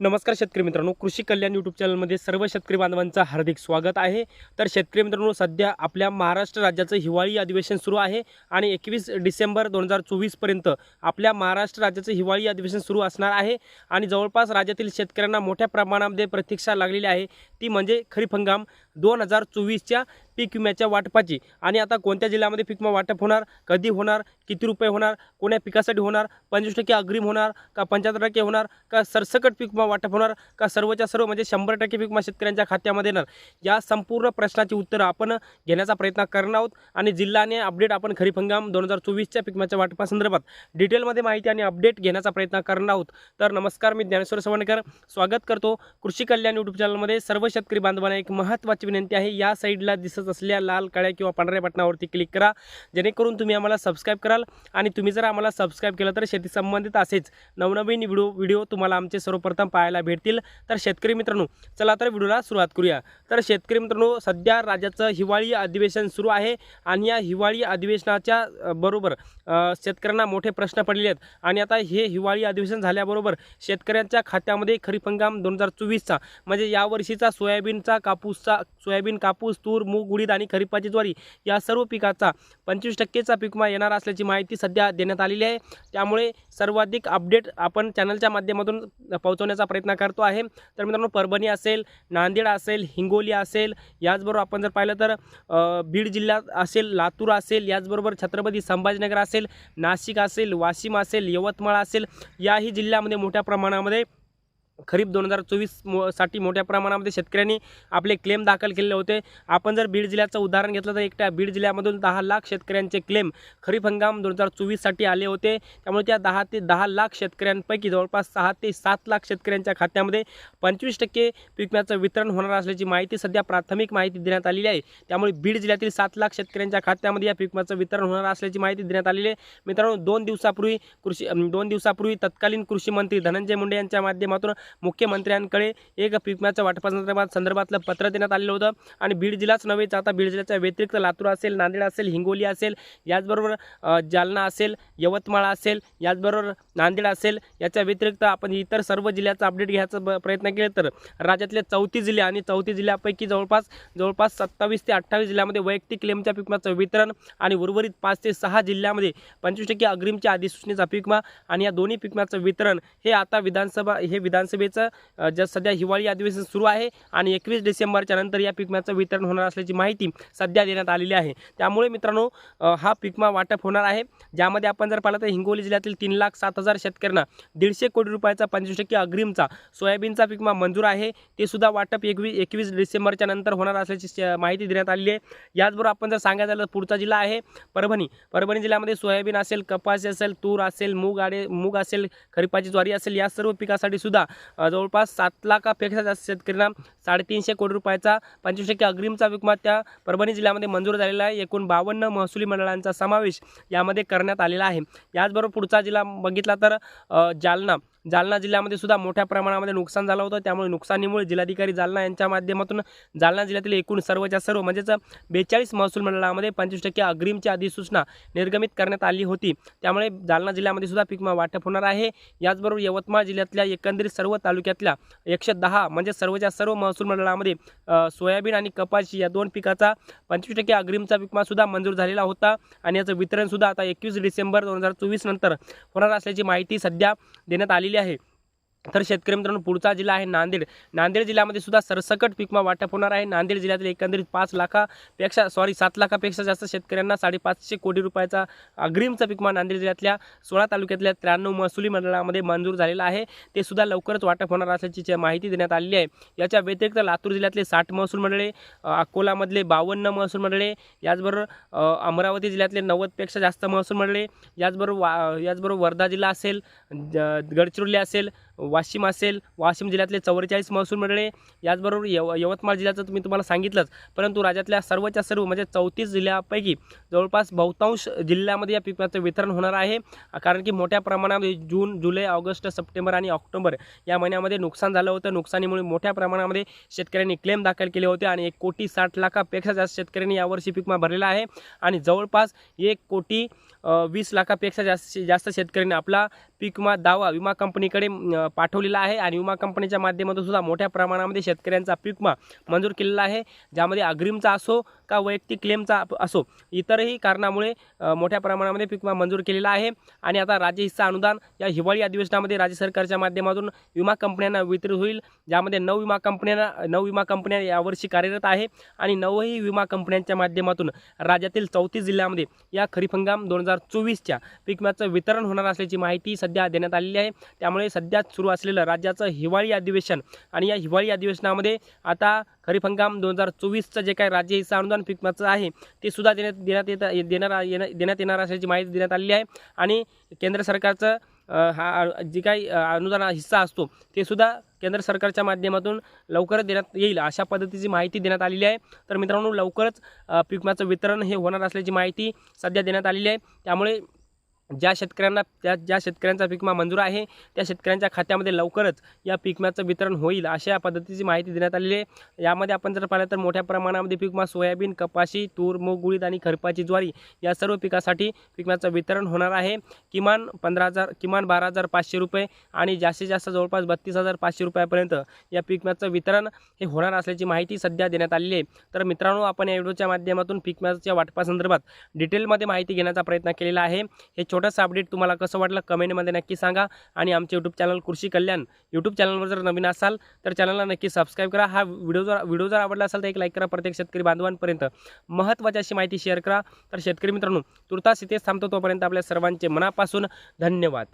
नमस्कार शेतकरी मित्रांनो कृषी कल्याण यूट्यूब चॅनलमध्ये सर्व शेतकरी बांधवांचं हार्दिक स्वागत आहे. तर शेतकरी मित्रांनो सध्या आपल्या महाराष्ट्र राज्याचं हिवाळी अधिवेशन सुरू आहे आणि एकवीस डिसेंबर दोन हजार चोवीसपर्यंत आपल्या महाराष्ट्र राज्याचं हिवाळी अधिवेशन सुरू असणार आहे. आणि जवळपास राज्यातील शेतकऱ्यांना मोठ्या प्रमाणामध्ये प्रतीक्षा लागलेली आहे. ती म्हणजे खरीप हंगाम दोन हजार चोवीसच्या पीक विम्याच्या वाटपाची. आणि आता कोणत्या जिल्ह्यामध्ये पीक विमा वाटप होणार कधी होणार किती रुपये होणार कोण्या पिकासाठी होणार पंचवीस टक्के अग्रिम होणार का पंच्याहत्तर टक्के होणार का सरसकट पीक विमा वाटप होणार का सर्वच्या सर्व म्हणजे शंभर टक्के पीक विमा शेतकऱ्यांच्या खात्यामध्ये येणार? या संपूर्ण प्रश्नाची उत्तरं आपण घेण्याचा प्रयत्न करणार आहोत. आणि जिल्ह्याने अपडेट आपण खरीप हंगाम दोन हजार चोवीसच्या पीक विम्याच्या वाटपासंदर्भात डिटेलमध्ये माहिती आणि अपडेट घेण्याचा प्रयत्न करणार आहोत. तर नमस्कार मी ज्ञानेश्वर सवणकर. स्वागत करतो कृषी कल्याण यूट्यूब चॅनलमध्ये सर्व शेतकरी बांधवांना एक महत्त्वाची विनंती आहे. या साईडला दिसत असलेल्या लाल काळ्या किंवा पांढऱ्या बटनावरती क्लिक करा. जेणेकरून तुम्ही आम्हाला सबस्क्राईब कराल आणि तुम्ही जर आम्हाला सबस्क्राईब केलं तर शेती संबंधित असेच नवनवीन व्हिडिओ व्हिडिओ तुम्हाला आमचे सर्वप्रथम पाहायला भेटतील. तर शेतकरी मित्रांनो चला तर व्हिडिओला सुरुवात करूया. तर शेतकरी मित्रांनो सध्या राज्याचं हिवाळी अधिवेशन सुरू आहे आणि या हिवाळी अधिवेशनाच्या बरोबर शेतकऱ्यांना मोठे प्रश्न पडलेले आहेत. आणि आता हे हिवाळी अधिवेशन झाल्याबरोबर शेतकऱ्यांच्या खात्यामध्ये खरीप हंगाम दोन हजार चोवीसचा म्हणजे यावर्षीचा सोयाबीनचा कापूसचा सोयाबीन कापूस तूर मूग उडीद आणि खरीपाची ज्वारी या सर्व पिकाचा पंचवीस टक्केचा पीकमा येणार असल्याची माहिती सध्या देण्यात आलेली आहे. त्यामुळे सर्वाधिक अपडेट आपण चॅनलच्या माध्यमातून पोहोचवण्याचा प्रयत्न करतो आहे. तर मित्रांनो परभणी असेल नांदेड असेल हिंगोली असेल याचबरोबर आपण जर पाहिलं तर बीड जिल्ह्यात असेल लातूर असेल याचबरोबर छत्रपती संभाजीनगर असेल नाशिक असेल वाशिम असेल यवतमाळ असेल याही जिल्ह्यामध्ये मोठ्या प्रमाणामध्ये खरीप दोन हजार चोवीस मो साठी मोठ्या प्रमाणामध्ये शेतकऱ्यांनी आपले क्लेम दाखल केलेले होते. आपण जर बीड जिल्ह्याचं उदाहरण घेतलं तर एकट्या बीड जिल्ह्यामधून दहा लाख शेतकऱ्यांचे क्लेम खरीप हंगाम दोन हजार चोवीससाठी आले होते. त्यामुळे त्या दहा ते दहा लाख शेतकऱ्यांपैकी जवळपास सहा ते सात लाख शेतकऱ्यांच्या खात्यामध्ये पंचवीस टक्के पिकम्याचं वितरण होणार असल्याची माहिती सध्या प्राथमिक माहिती देण्यात आलेली आहे. त्यामुळे बीड जिल्ह्यातील सात लाख शेतकऱ्यांच्या खात्यामध्ये या पिकम्याचं वितरण होणार असल्याची माहिती देण्यात आलेली आहे. मित्रांनो दोन दिवसापूर्वी कृषी दोन दिवसापूर्वी तत्कालीन कृषी मंत्री धनंजय मुंडे यांच्या माध्यमातून मुख्यमंत्र्यांकडे एक पीक विम्याच्या वाटपासंदर्भात संदर्भातलं पत्र देण्यात आलेलं होतं. आणि बीड जिल्हाच नव्हे आता बीड जिल्ह्याच्या व्यतिरिक्त लातूर असेल नांदेड असेल हिंगोली असेल याचबरोबर जालना असेल यवतमाळ असेल याचबरोबर नांदेड असेल याच्या व्यतिरिक्त आपण इतर सर्व जिल्ह्याचा अपडेट घ्यायचा ब- प्रयत्न केले तर राज्यातले चौथी जिल्हे आणि चौथी जिल्ह्यापैकी जवळपास जवळपास सत्तावीस ते अठ्ठावीस जिल्ह्यामध्ये वैयक्तिक क्लेमच्या पिकमाचं वितरण आणि उर्वरित पाच ते सहा जिल्ह्यामध्ये पंचवीस टक्के अग्रिमच्या अधिसूचनेचा पिकमा आणि या दोन्ही पिकमाचं वितरण हे आता विधानसभा हे विधानसभेचं ज ज्या सध्या हिवाळी अधिवेशन सुरू आहे आणि एकवीस डिसेंबरच्या नंतर या पिकमाचं वितरण होणार असल्याची माहिती सध्या देण्यात आलेली आहे. त्यामुळे मित्रांनो हा पिकमा वाटप होणार आहे. ज्यामध्ये आपण जर पाहिलं तर हिंगोली जिल्ह्यातील तीन लाख सात हजार शेतकऱ्यांना दीडशे कोटी रुपयाचा पंचवीस टक्के अग्रिमचा सोयाबीनचा पीक मंजूर आहे. ते सुद्धा वाटप एकवीस एकवीस डिसेंबरच्या नंतर होणार असल्याची माहिती देण्यात आलेली आहे. याचबरोबर आपण जर सांगायचं झालं तर पुढचा जिल्हा आहे परभणी. परभणी जिल्ह्यामध्ये सोयाबीन असेल कपास असेल तूर असेल मूग आडे मूग असेल खरीपाची ज्वारी असेल या सर्व पिकासाठी सुद्धा जवळपास सात लाखापेक्षा जास्त शेतकऱ्यांना साडेतीनशे कोटी रुपयाचा पंचवीस टक्के अग्रिमचा विकमा त्या परभणी जिल्ह्यामध्ये मंजूर झालेला आहे. एकूण बावन्न महसुली मंडळांचा समावेश यामध्ये करण्यात आलेला आहे. याचबरोबर पुढचा जिल्हा बघितला तर अ, जालना. जालना जिल्ह्यामध्ये सुद्धा मोठ्या प्रमाणामध्ये नुकसान झालं होतं. त्यामुळे नुकसानीमुळे जिल्हाधिकारी जालना यांच्या माध्यमातून जालना जिल्ह्यातील एकूण सर्वच्या सर्व म्हणजेच बेचाळीस महसूल मंडळामध्ये पंचवीस टक्के अग्रिमची अधिसूचना निर्गमित करण्यात आली होती. त्यामुळे जालना जिल्ह्यामध्ये सुद्धा पिकमा वाटप होणार आहे. याचबरोबर यवतमाळ जिल्ह्यातल्या एकंदरीत सर्व तालुक्यातल्या एकशे दहा म्हणजे सर्वच्या सर्व महसूल मंडळामध्ये सोयाबीन आणि कपाशी या दोन पिकाचा पंचवीस टक्के अग्रिमचा पिकमासुद्धा मंजूर झालेला होता. आणि याचं वितरणसुद्धा आता एकवीस डिसेंबर दोन हजार चोवीस नंतर होणार असल्याची माहिती सध्या देण्यात आली आलेली आहे तर शेतकरी मित्रांनो पुढचा जिल्हा आहे नांदेड. नांदेड जिल्ह्यामध्ये सुद्धा सरसकट पिकमा वाटप होणार आहे. नांदेड जिल्ह्यातील एकंदरीत पाच लाखापेक्षा सॉरी सात लाखापेक्षा जास्त शेतकऱ्यांना साडेपाचशे कोटी रुपयाचा अग्रिमचा पिकमा नांदेड जिल्ह्यातल्या सोळा तालुक्यातल्या त्र्याण्णव महसुली मंडळामध्ये मंजूर झालेला आहे. ते सुद्धा लवकरच वाटप होणार असल्याची माहिती देण्यात आलेली आहे. याच्या व्यतिरिक्त लातूर जिल्ह्यातले साठ महसूल मंडळे अकोलामधले बावन्न महसूल मंडळे याचबरोबर अमरावती जिल्ह्यातले नव्वदपेक्षा जास्त महसूल मंडळे याचबरोबर वा याचबरोबर वर्धा जिल्हा असेल ज- गडचिरोली असेल वाशिम असेल वाशिम जिल्ह्यातले चौवेचाळीस महसूल मंडळे याचबरोबर यव यवतमाळ जिल्ह्याचं तुम्ही तुम्हाला सांगितलंच. परंतु राज्यातल्या सर्वच्या सर्व म्हणजे चौतीस जिल्ह्यापैकी जवळपास बहुतांश जिल्ह्यामध्ये या पिकाचं वितरण होणार आहे. कारण की मोठ्या प्रमाणामध्ये जून जुलै ऑगस्ट सप्टेंबर आणि ऑक्टोबर या महिन्यामध्ये नुकसान झालं होतं. नुकसानीमुळे मोठ्या प्रमाणामध्ये शेतकऱ्यांनी क्लेम दाखल केले होते आणि एक कोटी साठ लाखापेक्षा जास्त शेतकऱ्यांनी यावर्षी पिकमा भरलेला आहे. आणि जवळपास एक कोटी वीस लाखापेक्षा जास्त जास्त शेतकऱ्यांनी आपला पीक विमा दावा विमा कंपनीकडे पाठवलेला आहे आणि विमा कंपनीच्या माध्यमातून सुद्धा मोठ्या प्रमाणामध्ये शेतकऱ्यांचा पीक मंजूर केलेला आहे ज्यामध्ये अग्रिमचा असो का वैयक्तिक क्लेमचा असो इतरही कारणामुळे मोठ्या प्रमाणामध्ये पीक विमा मंजूर केलेला आहे. आणि आता राज्य हिस्सा अनुदान या हिवाळी अधिवेशनामध्ये राज्य सरकारच्या माध्यमातून विमा कंपन्यांना वितरित होईल ज्यामध्ये नऊ विमा कंपन्यांना नऊ विमा कंपन्या यावर्षी कार्यरत आहे आणि नऊही विमा कंपन्यांच्या माध्यमातून राज्यातील चौतीस जिल्ह्यामध्ये या खरीप हंगाम दोन हजार चोवीसच्या पीक विम्याचं वितरण होणार असल्याची माहिती सध्या देण्यात आलेली आहे. त्यामुळे सध्या सुरू असलेलं राज्याचं हिवाळी अधिवेशन आणि या हिवाळी अधिवेशनामध्ये आता खरीप हंगाम दोन हजार चोवीसचं जे काही राज्य हिस्सा अनुदान पिकमाचं आहे ते सुद्धा देण्यात देण्यात येत देणार येणं- देण्यात येणार असल्याची माहिती देण्यात आलेली आहे. आणि केंद्र सरकारचं हा जी काही अनुदान हिस्सा असतो ते सुद्धा केंद्र सरकारच्या माध्यमातून लवकरच देण्यात येईल अशा पद्धतीची माहिती देण्यात आलेली आहे. तर मित्रांनो लवकरच पिकमाचं वितरण हे होणार असल्याची माहिती सध्या देण्यात आलेली आहे. त्यामुळे ज्या शेतकऱ्यांना त्या ज्या शेतकऱ्यांचा पिकमा मंजूर आहे त्या शेतकऱ्यांच्या खात्यामध्ये लवकरच या पीक वितरण होईल अशा पद्धतीची माहिती देण्यात आलेली आहे. यामध्ये आपण जर पाहिलं तर मोठ्या प्रमाणामध्ये पिकमा सोयाबीन कपाशी तूर मूग उडीद आणि खरपाची ज्वारी या सर्व पिकासाठी पिकम्याचं वितरण होणार आहे. किमान पंधरा हजार किमान बारा हजार पाचशे रुपये आणि जास्तीत जास्त जवळपास बत्तीस हजार पाचशे रुपयापर्यंत या पीक वितरण हे होणार असल्याची माहिती सध्या देण्यात आलेली आहे. तर मित्रांनो आपण या व्हिडिओच्या माध्यमातून पीक वाटपासंदर्भात डिटेलमध्ये माहिती घेण्याचा प्रयत्न केलेला आहे. हे छोटंसं अपडेट तुम्हाला कसं वाटलं कमेंटमध्ये नक्की सांगा. आणि आमचे यूट्यूब चॅनल कृषी कल्याण यूट्यूब चॅनलवर जर नवीन असाल तर चॅनलला नक्की सबस्क्राईब करा. हा व्हिडिओ जर व्हिडिओ जर आवडला असेल तर एक लाईक करा. प्रत्येक शेतकरी बांधवांपर्यंत महत्त्वाची अशी माहिती शेअर करा. तर शेतकरी मित्रांनो तुर्तास इथेच थांबतो. तोपर्यंत आपल्या सर्वांचे मनापासून धन्यवाद.